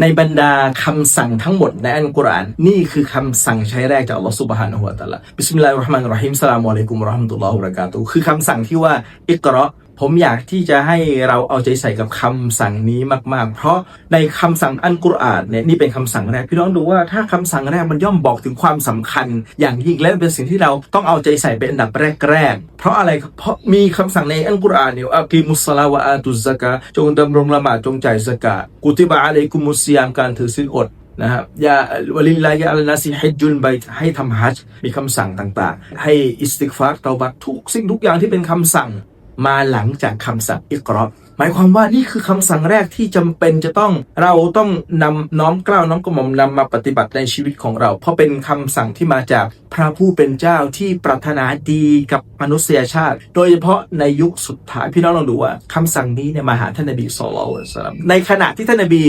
ในบรรดาคำสั่งทั้งหมดในอัลกุรอานนี่คือคำสั่งใช้แรกจากอัลลอฮฺสุบฮานะฮูวะตะลาบิสมิลลาฮิรเราะห์มานิรเราะฮีมสลามุอะลัยกุมเราะห์มะตุลลอฮิวะบะเราะกาตุฮ์คือคำสั่งที่ว่าอิกเราะ ผมอยากที่จะให้เราเอาใจใส่กับคำสั่งนี้มาก ๆ เพราะในคำสั่งอันกุรอานเนี่ยนี่เป็นคำสั่งแรก พี่น้องดูว่าถ้าคำสั่งแรกมันย่อมบอกถึงความสำคัญ อย่างยิ่งและเป็นสิ่งที่เราต้องเอาใจใส่เป็นอันดับแรก ๆ เพราะอะไรเพราะมีคำสั่งในอันกุรอานเนี่ยอักีมุสลาวะอาตุซะกะจงดำรงละหมาดจงจ่ายสกากุติบะอะลัยกุมุสยามการถือศีลอดนะครับยาวลิลลาฮิอัลนาซิฮิจจุลไบให้ทำฮัจมีคำสั่งต่างๆ ให้อิสติกฟาร์เตาบัตทุกสิ่งทุกอย่างที่เป็นคำสั่ง มาหลังจากคำสั่งอิกรอหมายความว่านี่คือคำสั่งแรกที่จำเป็นจะต้องเราต้องนำน้อมกล้าวน้อมกระหม่อมนำมาปฏิบัติในชีวิตของเรา เพราะเป็นคำสั่งที่มาจากพระผู้เป็นเจ้าที่ปรารถนาดีกับมนุษยชาติ โดยเฉพาะในยุคสุดท้ายพี่น้องลองดูว่าคำสั่งนี้เนี่ยมาหาท่านนบีสุลต่านในขณะที่ท่านนบี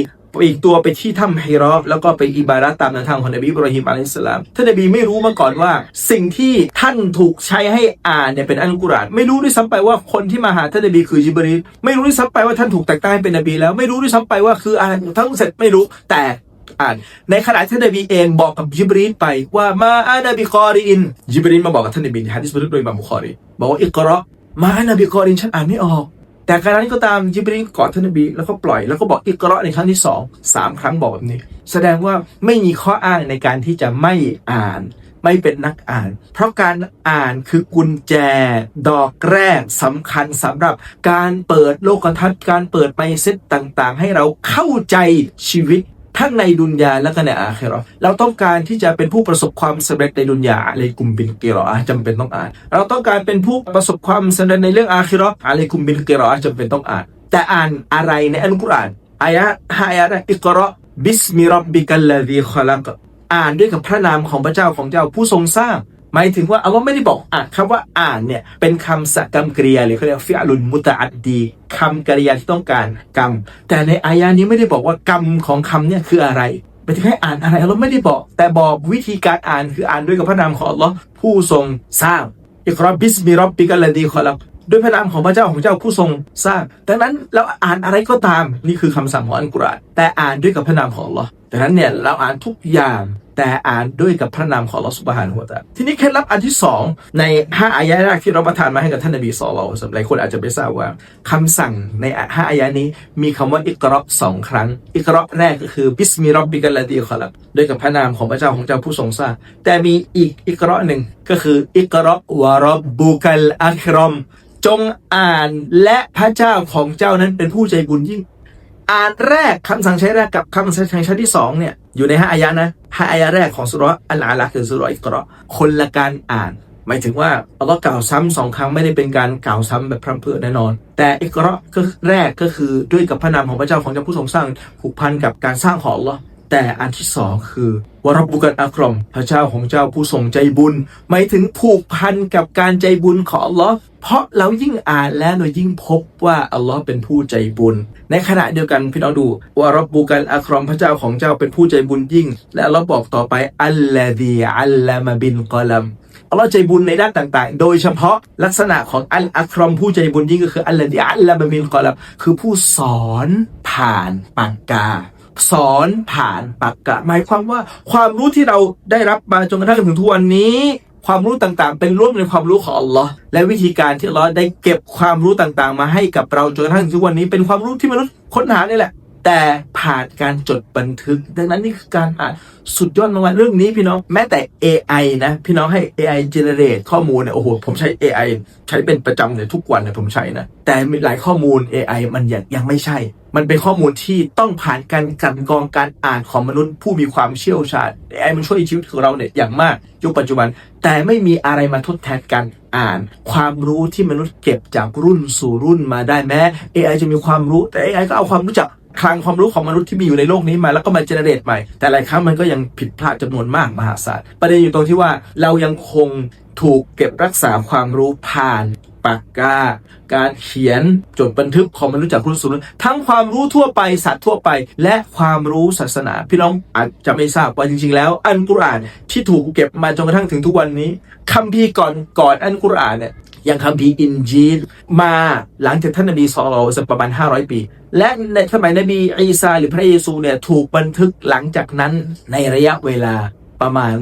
อีกตัวไปที่ถ้ำไฮรอฟแล้วก็ไปอิบารัตตามแนวทางของนบีอิบราฮิมอะลัยสลามท่านนบีไม่รู้มาก่อนว่า สิ่งที่ท่านถูกใช้ให้อ่านเนี่ยเป็นอัลกุรอานไม่รู้ด้วยซ้ำไปว่าคนที่มาหาท่านนบีคือจิบรีลไม่รู้ด้วยซ้ำไปว่าท่านถูกแต่งตั้งให้เป็นนบี แล้วไม่รู้ด้วยซ้ำไปว่าคืออ่านทั้งเสร็จไม่รู้แต่อ่านในขณะที่านนบีเองบอกกับจิบรีลไปว่ามาอานาบิคอรีอินจิบรีลมาบอกกับท่านนบีในฮะดิษบันทึกโดยมามุคอรีบอกว่าอิกเระมาอานาบิคอรีนฉันอ่านไม่ออก แต่การนั้นก็ตามยิบรีนกอดท่านนบีแล้วก็ปล่อยแล้วก็บอกอิกเราะห์ในครั้งที่สองสามครั้งบอกแบบนี้ แสดงว่าไม่มีข้ออ้างในการที่จะไม่อ่าน ไม่เป็นนักอ่าน เพราะการอ่านคือกุญแจ ดอกแรกสำคัญสำหรับการเปิดโลกทัศน์การเปิดไมเซ็ตต่างๆ ให้เราเข้าใจชีวิต ทั้งในดุนยาและก็ในอาคิเราเราต้องการที่จะเป็นผู้ประสบความสำเร็จในดุนยาอะไรกุมบินกิรออะห์จำเป็นต้องอ่าน เราต้องการเป็นผู้ประสบความสำเร็จในเรื่องอาคิเราอะไรกุมบินกิรออะห์จำเป็นต้องอ่าน แต่อ่านอะไรในอัลกุรอานอายะห์ห้าอายะห์อิกราะบิสมิรับบิกัลลซีคอลักอ่านด้วยกับพระนามของพระเจ้าของเจ้าผู้ทรงสร้าง หมายถึงว่าอัลลอฮ์ไม่ได้บอกอ่านคำว่าอ่านเนี่ยเป็นคำสกรรมกริยาหรือเขาเรียกฟิอัลุนมุตอัดดีคำกริยาที่ต้องการกรรม แต่ในอายานี้ไม่ได้บอกว่ากรรมของคำเนี่ยคืออะไรหมายถึงให้อ่านอะไรอัลลอฮ์ไม่ได้บอก แต่บอกวิธีการอ่านคืออ่านด้วยกับพระนามของอัลลอฮ์ผู้ทรงสร้างอิกราบิสมิรับบิกัลลดีขลักด้วยพระนามของพระเจ้าของเจ้าผู้ทรงสร้างดังนั้นเราอ่านอะไรก็ตามนี่คือคำสั่งของอัลกุรอานแต่อ่านด้วยกับพระนามของอัลลอฮ์ ดังนั้นเนี่ยเราอ่านทุกอย่างแต่อ่านด้วยกับพระนามของลอสุบฮานะฮูวตะอาทีนี้เคล็ดลับอันที่สองในห้าอายะแรกที่เราประทานมาให้กับท่านนบีศ็อลลัลสัมหลายคนอาจจะไม่ทราบว่าคำสั่งในห้าอายะนี้มีคำว่าอิกราะห์สองครั้ง อิกราะห์แรกก็คือบิสมิรับบิกัลลดีขลักด้วยกับพระนามของพระเจ้าของเจ้าผู้ทรงสร้างแต่มีอีกอิกราะห์หนึ่งก็คืออิกราะห์วะรับบุกัลอัครอมจงอ่านและพระเจ้าของเจ้านั้นเป็นผู้ใจบุญยิ่ง อ่านแรกคำสั่งใช้แรกกับคำสั่งใช้ที่สองเนี่ยอยู่ในห้าอายะนะห้าอายะแรกของสุราะอัลอาละคือสุราะอิกรอคนละการอ่าน หมายถึงว่าอัลลอฮ์กล่าวซ้ำสองครั้งไม่ได้เป็นการกล่าวซ้ำแบบพร่ำเพรื่อแน่นอน แต่อิกรอก็แรกก็คือด้วยกับพระนามของพระเจ้าของเจ้าผู้ทรงสร้างผูกพันกับการสร้างของอัลลอฮ์ แต่อันที่สองคือวรบุกัตอัครอม พระเจ้าของเจ้าผู้ทรงใจบุญหมายถึงผูกพันกับการใจบุญของอัลลอฮ์เพราะเรายิ่งอ่านแล้วเรายิ่งพบว่าอัลลอฮ์เป็นผู้ใจบุญ ในขณะเดียวกันพี่น้องดูวรบุกัตอัครอมพระเจ้าของเจ้าเป็นผู้ใจบุญยิ่ง และอัลลอฮ์บอกต่อไปอัลลอฮีอัลลามบินกอลัมอัลลอฮ์ใจบุญในด้านต่าง ๆ โดยเฉพาะลักษณะของอัลอัครอมผู้ใจบุญยิ่งก็คืออัลลอฮีอัลลามบินกอลัมคือผู้สอนผ่านปากกา สอนผ่านปากกาหมายความว่าความรู้ที่เราได้รับมาจนกระทั่งถึงทุกวันนี้ ความรู้ต่างๆ เป็นร่วมในความรู้ของอัลลอฮ์และวิธีการที่อัลลอฮ์ได้เก็บความรู้ต่างๆ มาให้กับเราจนกระทั่งถึงทุกวันนี้ เป็นความรู้ที่มนุษย์ค้นหานี่แหละแต่ผ่านการจดบันทึก ดังนั้นนี่คือการอ่านสุดยอดมากๆเรื่องนี้พี่น้องแม้แต่ AI นะ พี่น้องให้ AI generate ข้อมูลเนี่ยโอ้โหผมใช้ AI ใช้เป็นประจำเลยทุกวันเนี่ยผมใช้นะ แต่มีหลายข้อมูล AI มันยังยังไม่ใช่ มันเป็นข้อมูลที่ต้องผ่านการกลันกรองการอ่านของมนุษย์ผู้มีความเชี่ยวชาญ AI มันช่วยชีวิตของเราเนี่ยอย่างมากยุคปัจจุบัน แต่ไม่มีอะไรมาทดแทนการอ่าน ความรู้ที่มนุษย์เก็บจากรุ่นสู่รุ่นมาได้แม้ AI จะมีความรู้แต่ AI ก็เอาความรู้จักคลังความรู้ของมนุษย์ที่มีอยู่ในโลกนี้มาแล้วก็มาเจเนเรตใหม่ แต่หลายครั้งมันก็ยังผิดพลาดจำนวนมากมหาศาลประเด็นอยู่ตรงที่ว่าเรายังคงถูกเก็บรักษาความรู้ผ่านปากกา การเขียนจดบันทึกของมนุษย์จากรุ่นสู่รุ่นทั้งความรู้ทั่วไปสัตว์ทั่วไป และความรู้ศาสนา พี่น้องอาจจะไม่ทราบว่าจริง ๆ แล้ว อันกุรอานที่ถูกเก็บมาจนกระทั่งถึงทุกวันนี้คัมภีร์ก่อนก่อนอันกุรอานเนี่ย อย่างคัมภีร์อินจีลมาหลังจากท่านนบีศ็อลลัลลอฮุอะลัยฮิวะมประมาณ 500 ปี และในสมัยนบีอีสาหรือพระเยซูเนี่ยถูกบันทึกหลังจากนั้นในระยะเวลาประมาณ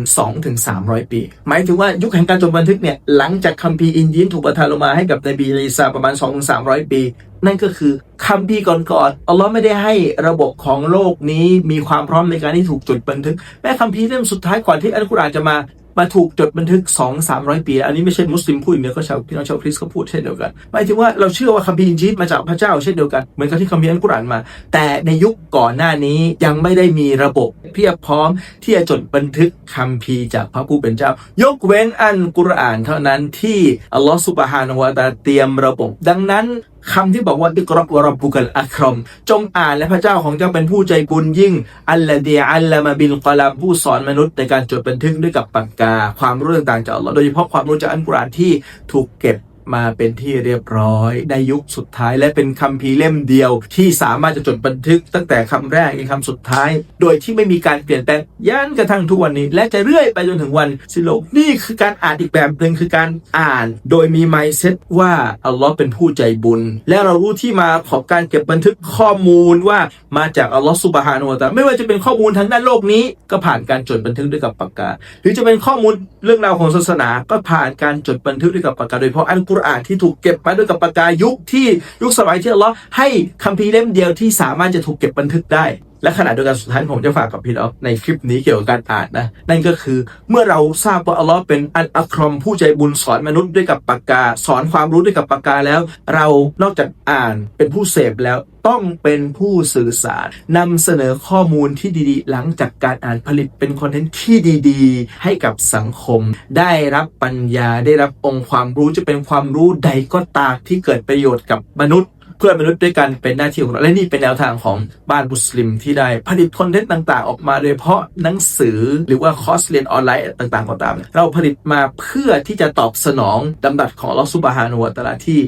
2-300 ปี หมายถึงว่ายุคแห่งการจดบันทึกเนี่ยหลังจากคัมภีร์อินจีลถูกประทานลงมาให้กับนบีอีสาประมาณ 2-300 ปี นั่นก็คือคัมภีร์ก่อนๆอัลลอฮ์ไม่ได้ให้ระบบของโลกนี้มีความพร้อมในการที่ถูกจดบันทึก แม้คัมภีร์เล่มสุดท้ายก่อนที่อัลกุรอานจะมา มาถูกจดบันทึก2 300ปี อันนี้ไม่ใช่มุสลิมพูดเดียวก็ชาวพี่น้องชาวคริสต์ก็พูดเช่นเดียวกันหมายถึงว่าเราเชื่อว่าคัมภีร์อินจีลมาจากพระเจ้าเช่นเดียวกันเหมือนกับที่คัมภีร์อัลกุรอานมา แต่ในยุคก่อนหน้านี้ยังไม่ได้มีระบบเพียบพร้อมที่จะจดบันทึกคัมภีร์จากพระผู้เป็นเจ้า ยกเว้นอันกุรอานเท่านั้นที่อัลลอฮฺสุบฮานวะตาเตรียมระบบ ดังนั้น คำที่บอกว่าอิกรอกวรับบุกัลอัครอม จงอ่านและพระเจ้าของเจ้าเป็นผู้ใจบุญยิ่ง อัลลเดีอัลลามะบินกอลามผู้สอนมนุษย์ในการจดบันทึกด้วยกับปากกา ความรู้ต่างๆจากอัลลอฮ์โดยเฉพาะความรู้จากอัลกุรอานที่ถูกเก็บ มาเป็นที่เรียบร้อย ในยุคสุดท้ายและเป็นคัมภีร์เล่มเดียว ที่สามารถจะจดบันทึกตั้งแต่คำแรกในคำสุดท้าย โดยที่ไม่มีการเปลี่ยนแปลงยันกระทั่งทุกวันนี้ และจะเรื่อยไปจนถึงวันสิ้นโลกนี่คือการอ่านอีกแบบหนึ่งคือการอ่าน โดยมีไมเซ็ตว่าอัลลอฮ์เป็นผู้ใจบุญ และเรารู้ที่มาของการเก็บบันทึกข้อมูลว่ามาจากอัลลอฮ์สุบฮานุตะอาลาไม่ว่าจะเป็นข้อมูลทางด้านโลกนี้ ก็ผ่านการจดบันทึกด้วยกับปากกา หรือจะเป็นข้อมูลเรื่องราวของศาสนาก็ผ่านการจดบันทึกด้วยกับปากกาโดยเฉพาะอัลกุรอานที่ถูกเก็บมาด้วยกับปากกายุคที่ยุคสมัยที่อัลลอฮ์ให้คัมภีร์เล่มเดียวที่สามารถจะถูกเก็บบันทึกได้ และขณะเดียวกันสุดท้ายผมจะฝากกับพี่น้องในคลิปนี้เกี่ยวกับการอ่านนะ นั่นก็คือเมื่อเราทราบว่าอัลลอฮ์เป็นอัลอัครอมผู้ใจบุญสอนมนุษย์ด้วยกับปากกา สอนความรู้ด้วยกับปากกาแล้ว เรานอกจากอ่านเป็นผู้เสพแล้วต้องเป็นผู้สื่อสารนำเสนอข้อมูลที่ดีๆ หลังจากการอ่านผลิตเป็นคอนเทนต์ที่ดีๆ ให้กับสังคม ได้รับปัญญาได้รับองค์ความรู้จะเป็นความรู้ใดก็ตามที่เกิดประโยชน์กับมนุษย์ เพื่อนมนุษย์ด้วยกันเป็นหน้าที่ของเราและนี่เป็นแนวทางของบ้านมุสลิมที่ได้ผลิตคอนเทนต์ต่าง ๆ ออกมาโดยเฉพาะหนังสือหรือว่าคอร์สเรียนออนไลน์ต่างๆก็ตาม เราผลิตมาเพื่อที่จะตอบสนองดำดัดของลอสุบฮานุวะตะอาลาที่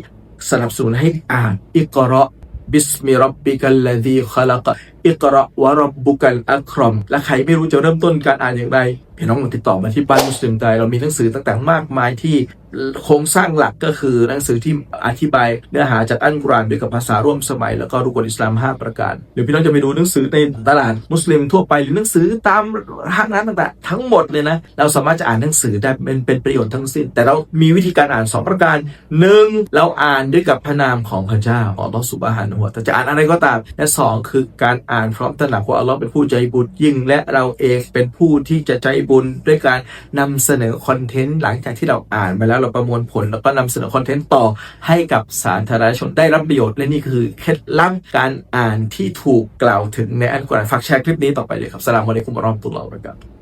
สนับสนุนให้อ่านอิกราะบิสมิรับบิกัลลดีขลัก อิกระวะรบบุกัลอัครอม และใครไม่รู้จะเริ่มต้นการอ่านอย่างไรพี่น้องลองติดต่อมาที่บ้านมุสลิมใจเรามีหนังสือต่างๆมากมายที่โครงสร้างหลักก็คือหนังสือที่อธิบายเนื้อหาจากอัลกุรอานด้วยกับภาษาร่วมสมัย แล้วก็รุกลอิสลาม 5 ประการหรือพี่น้องจะไปดูหนังสือในตลาดมุสลิมทั่วไปหรือหนังสือตามห้างร้านต่างๆ ทั้งหมดเลยนะ เราสามารถจะอ่านหนังสือได้เป็นเป็นประโยชน์ทั้งสิ้น แต่เรามีวิธีการอ่าน 2 ประการหนึ่งเราอ่านด้วยกับพระนามของพระเจ้าของอัลลอฮฺสุบฮานะฮูวะแต่จะอ่านอะไรก็ตามและสองคือการอ่านพร้อมตระหนักว่าอัลลอฮ์เป็นผู้ใจบุญยิ่ง และเราเองเป็นผู้ที่จะใจบุญด้วยการนำเสนอคอนเทนต์หลังจากที่เราอ่านมาแล้วเราประมวลผล แล้วก็นำเสนอคอนเทนต์ต่อให้กับสาธารณชนได้รับประโยชน์และนี่คือเคล็ดลับการอ่านที่ถูกกล่าวถึงในอัลกุรอานฝากแชร์คลิปนี้ต่อไปเลยครับสลามอะลัยกุมอัลลอฮ์ตุลลอฮ์วะบะเราะกาตุ